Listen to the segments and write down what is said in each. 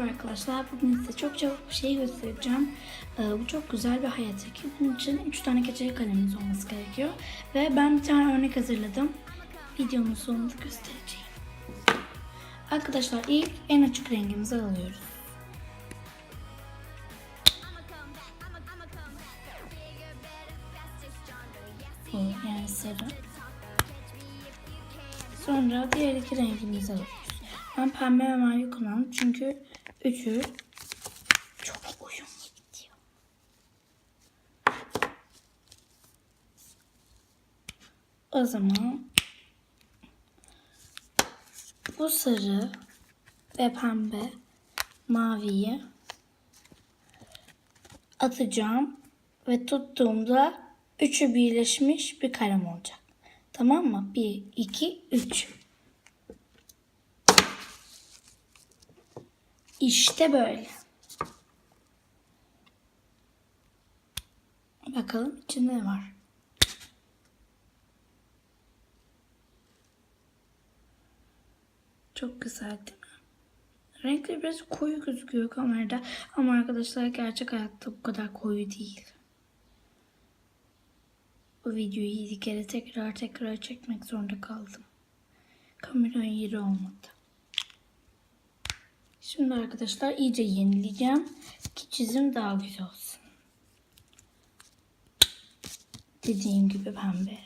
Merhaba arkadaşlar. Bugün size çok çabuk bir şey göstereceğim. Ee, bu çok güzel bir hayat hacki. Bunun için 3 tane keçeli kalemimiz olması gerekiyor. Ve ben bir tane örnek hazırladım. Videonun sonunda göstereceğim. Arkadaşlar ilk en açık rengimizi alıyoruz. Bu yani sarı. Sonra diğer iki rengimizi alıyoruz. Ben pembe ve mavi çünkü üçü çok uyumlu gidiyor. O zaman bu sarı ve pembe maviyi atacağım ve tuttuğumda üçü birleşmiş bir kalem olacak. Tamam mı? Bir, iki, üç. İşte böyle. Bakalım içinde ne var. Çok güzel değil mi? Renkleri biraz koyu gözüküyor kamerada. Ama arkadaşlar gerçek hayatta bu kadar koyu değil. Bu videoyu yedi kere tekrar tekrar çekmek zorunda kaldım. Kameranın yeri olmadı. Şimdi arkadaşlar iyice yenileyeceğim ki çizim daha güzel olsun. Dediğim gibi pembe.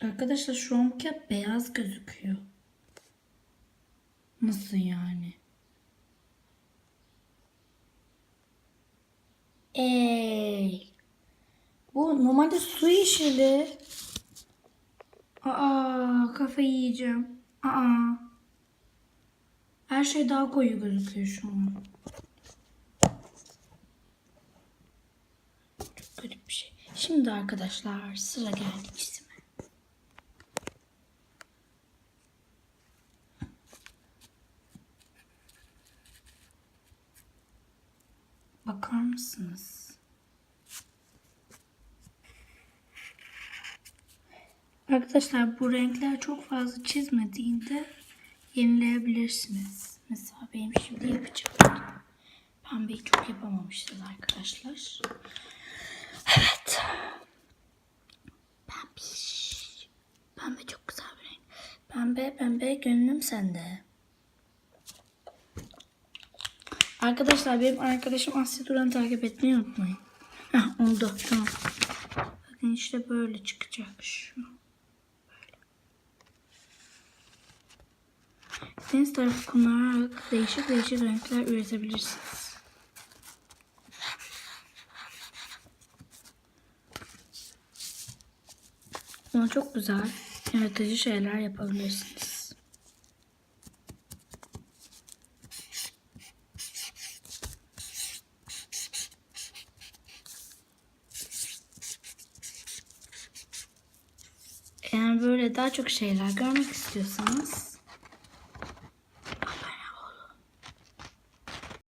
Arkadaşlar şu an kağıt beyaz gözüküyor. Nasıl yani? Ey. Bu normalde su yeşili. Aa kafayı yiyeceğim. Aa. Her şey daha koyu gözüküyor şu an. Çok garip bir şey. Şimdi arkadaşlar sıra geldi çizime. Bakar mısınız? Arkadaşlar bu renkler çok fazla çizmediğinde yenileyebilirsiniz. Mesela benim şimdi yapacağım. Pembeyi çok yapamamışız arkadaşlar. Evet. Pembiş. Pembe çok güzel bir renk. Pembe pembe gönlüm sende. Arkadaşlar benim arkadaşım Asya Duran'ı takip etmeyi unutmayın. Heh, oldu tamam. Bakın işte böyle çıkacak şu. Deniz tarafı kullanarak değişik değişik renkler üretebilirsiniz. Ama çok güzel yaratıcı şeyler yapabilirsiniz. Eğer böyle daha çok şeyler görmek istiyorsanız